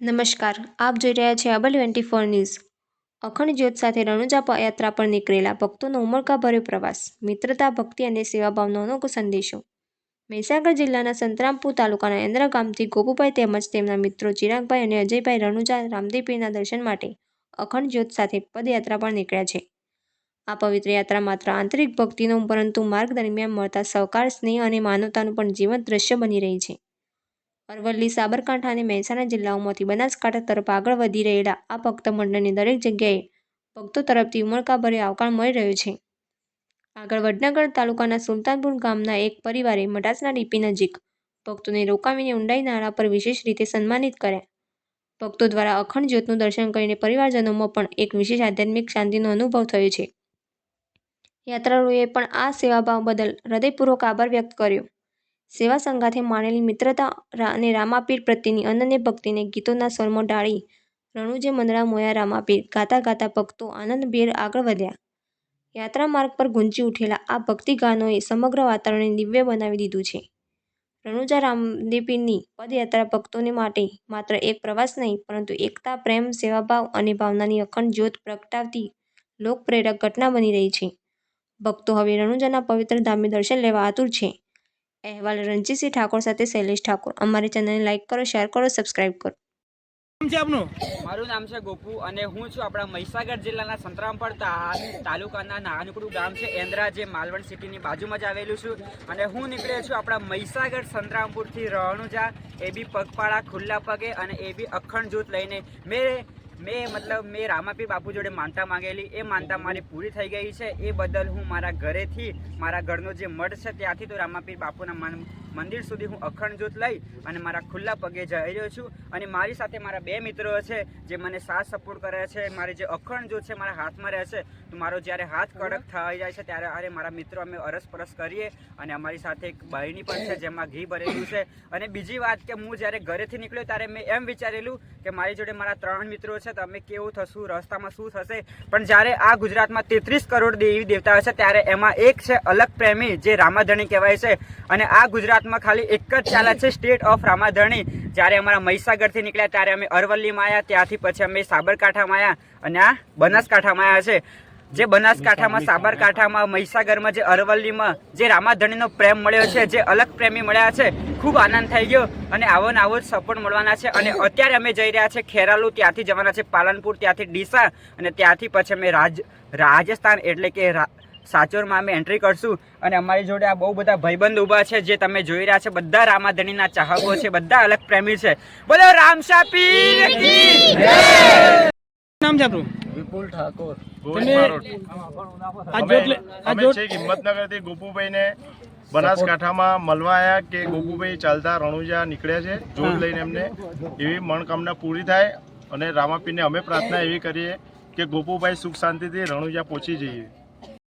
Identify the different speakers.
Speaker 1: નમસ્કાર, આપ જોઈ રહ્યા છે અબલ ટ્વેન્ટી ફોર ન્યૂઝ. અખંડ જ્યોત સાથે રણુજા યાત્રા પર નીકળેલા ભક્તોનો ઉમળકાભર્યો પ્રવાસ, મિત્રતા, ભક્તિ અને સેવાભાવનો અનોખો સંદેશો. મહીસાગર જિલ્લાના સંતરામપુર તાલુકાના ઇન્દ્રા ગામથી ગોપુભાઈ તેમજ તેમના મિત્રો ચિરાગભાઈ અને અજયભાઈ રણુજા રામદેવપીરના દર્શન માટે અખંડ જ્યોત સાથે પદયાત્રા પર નીકળ્યા છે. આ પવિત્ર યાત્રા માત્ર આંતરિક ભક્તિનો, પરંતુ માર્ગ દરમિયાન મળતા સહકાર, સ્નેહ અને માનવતાનું પણ જીવંત દ્રશ્ય બની રહી છે. અરવલ્લી, સાબરકાંઠા અને મહેસાણા જિલ્લાઓમાંથી બનાસકાંઠા તરફ આગળ વધી રહેલા આ ભક્ત મંડળની દરેક જગ્યાએ ભક્તો તરફથી ઉમળકાભર્યો આવકાર મળી રહ્યો છે. આગળ વડનગર તાલુકાના સુલતાનપુર ગામના એક પરિવારે મઢાસના ડીપી નજીક ભક્તોને રોકાવીને ઊંડાઈ નાળા પર વિશેષ રીતે સન્માનિત કર્યા. ભક્તો દ્વારા અખંડ જ્યોતનું દર્શન કરીને પરિવારજનોમાં પણ એક વિશેષ આધ્યાત્મિક શાંતિનો અનુભવ થયો છે. યાત્રાળુએ પણ આ સેવાભાવ બદલ હૃદયપૂર્વક આભાર વ્યક્ત કર્યો. સેવા સંગાથે માણેલી મિત્રતા અને રામાપીર પ્રત્યેની અનન્ય ભક્તિને ગીતોના સ્વરમાં ઢાળી રણુજે મંદરા મોયા રામાપીર ગાતા ગાતા ભક્તો આનંદભેર આગળ વધ્યા. યાત્રા માર્ગ પર ગુંજી ઉઠેલા આ ભક્તિ ગાનોએ સમગ્ર વાતાવરણને દિવ્ય બનાવી દીધું છે. રણુજા રામદેપીરની પદયાત્રા ભક્તોને માટે માત્ર એક પ્રવાસ નહીં, પરંતુ એકતા, પ્રેમ, સેવાભાવ અને ભાવનાની અખંડ જ્યોત પ્રગટાવતી લોકપ્રેરક ઘટના બની રહી છે. ભક્તો હવે રણુજાના પવિત્ર ધામે દર્શન લેવા આતુર છે. અહેવાલ રણજીતસિંહ ઠાકોર સાથે શૈલેષ ઠાકોર. અમારી ચેનલને લાઇક કરો શેર કરો સબસ્ક્રાઇબ કરો.
Speaker 2: નામ છે આપનું?
Speaker 3: મારું નામ છે ગોપુ અને હું છું આપણા મહીસાગર જિલ્લાના સંતરામપર તા- તાલુકાના નાનકડું ગામ છે એન્દ્રા જે માલવણ સિટીની બાજુમાં જ આવેલું છું. અને હું નીકળ્યો છું આપણા મહીસાગર સંતરામપુરથી રણુજા એ બી પગપાળા ખુલ્લા પગે અને એ બી અખંડ જૂથ લઈને. મેં મેં મતલબ મેં રામાપીર બાપુ જોડે માનતા માંગેલી. એ માનતા મારી પૂરી થઈ ગઈ છે. એ બદલ હું મારા ઘરેથી મારા ઘરનો જે મઠ છે ત્યાંથી તો રામાપીર બાપુના મન- મંદિર સુધી હું અખંડ જ્યોત લઈ અને મારા ખુલ્લા પગે જઈ રહ્યો છું. અને મારી સાથે મારા બે મિત્રો છે જે મને સાથ સપોર્ટ કરે છે. મારી જે અખંડ જ્યોત છે મારા હાથમાં રહે છે. તો મારો જ્યારે હાથ કડક થઈ જાય છે ત્યારે અરે મારા મિત્રો અમે અરસપરસ કરીએ અને અમારી સાથે એક બહેની પણ છે જેમાં ઘી ભરેલું છે. અને બીજી વાત કે હું જ્યારે ઘરેથી નીકળ્યો ત્યારે મેં એમ વિચારેલું કે મારી જોડે મારા ત્રણ મિત્રો છે. તો અમે કેવું થશું? રસ્તામાં શું થશે? પણ જ્યારે આ ગુજરાતમાં તેત્રીસ કરોડ દેવી દેવતાઓ છે ત્યારે એમાં એક છે અલગ પ્રેમી જે રામાધણી કહેવાય છે. અને આ ગુજરાતમાં ખાલી એક જ ચાલે છે સ્ટેટ ઓફ રામાધણી. જ્યારે અમારા મહીસાગરથી નીકળ્યા ત્યારે અમે અરવલ્લીમાં આવ્યા ત્યાંથી પછી અમે સાબરકાંઠામાં આવ્યા અને આ બનાસકાંઠામાં આવ્યા છે. જે બનાસકાંઠામાં, સાબરકાંઠામાં, મહીસાગરમાં, જે અરવલ્લીમાં જે રામાધણીનો પ્રેમ મળ્યો છે, જે અલગ પ્રેમી મળ્યા છે, ખૂબ આનંદ થઈ ગયો અને આવો ને આવો જ સપોર્ટ મળવાના છે. અને અત્યારે અમે જઈ રહ્યા છે ખેરાલુ, ત્યાંથી જવાના છે પાલનપુર, ત્યાંથી ડીસા અને ત્યાંથી પછી અમે રાજ, રાજસ્થાન એટલે કે સાચોરમાં અમે એન્ટ્રી કરશું. અને અમારી જોડે આ બહુ બધા ભાઈબંધ ઊભા છે જે તમે જોઈ રહ્યા છે. બધા રામાધણીના ચાહકો છે બધા અલગ પ્રેમી છે. બોલો રામશા પીર
Speaker 2: નામ છે
Speaker 4: વિપુલ ઠાકોર. હિંમતનગરથી ગોપુભાઈને બનાસકાંઠામાં મળવા આવ્યા કે ગોપુભાઈ ચાલતા રણુજા નીકળ્યા છે જોડ લઈને એમને એવી મનોકામના પૂરી થાય અને રામાપીને અમે પ્રાર્થના એવી કરીએ કે ગોપુભાઈ સુખ શાંતિથી રણુજા પહોંચી જઈએ.